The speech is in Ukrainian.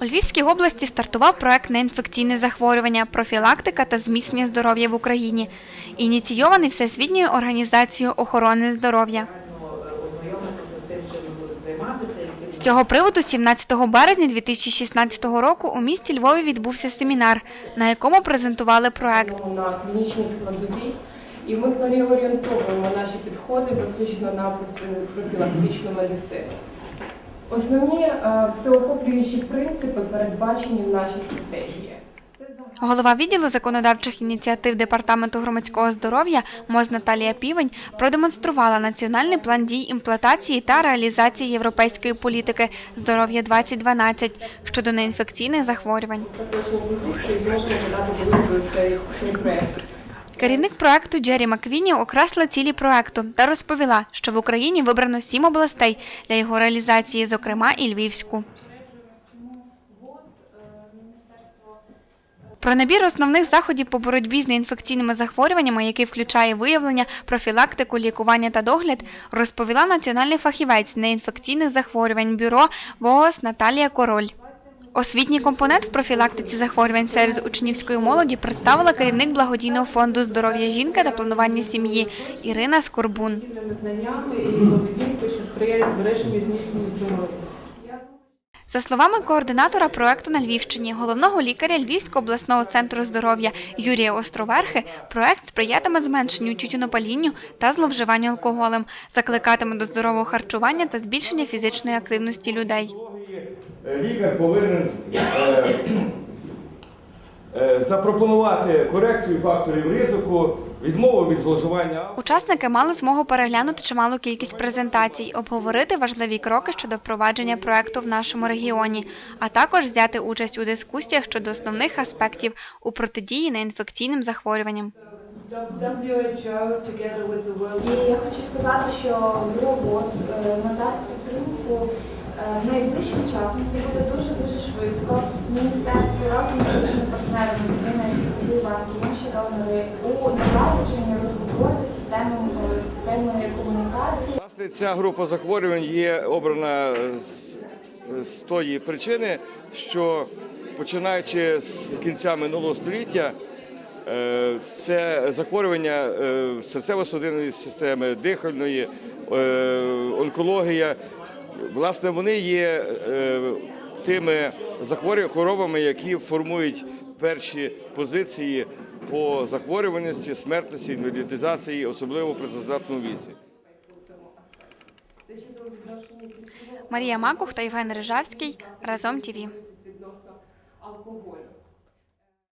У Львівській області стартував проект неінфекційне захворювання, профілактика та зміцнення здоров'я в Україні, ініційований Всесвітньою організацією охорони здоров'я. з цього приводу 17 березня 2016 року у місті Львові відбувся семінар, на якому презентували проект. на клінічній складовій, і ми переорієнтовуємо наші підходи виключно на профі- профілактичну медицину. Основні е, всеохоплюючі принципи передбачені в нашій стратегії. Голова відділу законодавчих ініціатив Департаменту громадського здоров'я МОЗ Наталія Півень продемонструвала національний план дій імплантації та реалізації європейської політики здоров'я 2012 щодо неінфекційних захворювань. остаточні позиції зможемо додати цей проєкт. Керівник проекту Джері Маквіні окреслила цілі проекту та розповіла, що в Україні вибрано сім областей для його реалізації, зокрема і Львівську. Про набір основних заходів по боротьбі з неінфекційними захворюваннями, який включає виявлення, профілактику, лікування та догляд, розповіла національний фахівець неінфекційних захворювань бюро ВООЗ Наталія Король. Освітній компонент в профілактиці захворювань серед учнівської молоді представила керівник благодійного фонду здоров'я жінка та планування сім'ї Ірина Скорбун. За словами координатора проекту на Львівщині, головного лікаря Львівського обласного центру здоров'я Юрія Островерхи, проект сприятиме зменшенню тютюнопалінню та зловживанню алкоголем, закликатиме до здорового харчування та збільшення фізичної активності людей. Е, Лікар повинен е, е, запропонувати корекцію факторів ризику, відмову від зловживання. Учасники мали змогу переглянути чималу кількість презентацій, обговорити важливі кроки щодо впровадження проекту в нашому регіоні, а також взяти участь у дискусіях щодо основних аспектів у протидії неінфекційним захворюванням. Я хочу сказати, що ВОВОЗ е, надасть підтримку найближчим часом. Це буде дуже дуже швидко. Міністерство разом з іншими партнерами Світові банки, донори у налагодженні розбудови системи системи комунікації. Власне, ця група захворювань є обрана з, з тої причини, що починаючи з кінця минулого століття, е, це захворювання е, серцево-судинної системи, дихальної, е, онкологія. Власне, вони є е, тими захворюваннями, хворобами, які формують перші позиції по захворюваності, смертності, інвалідизації, особливо при працездатному віці. Марія Макух та Євген Рижавський разом ТІВІ.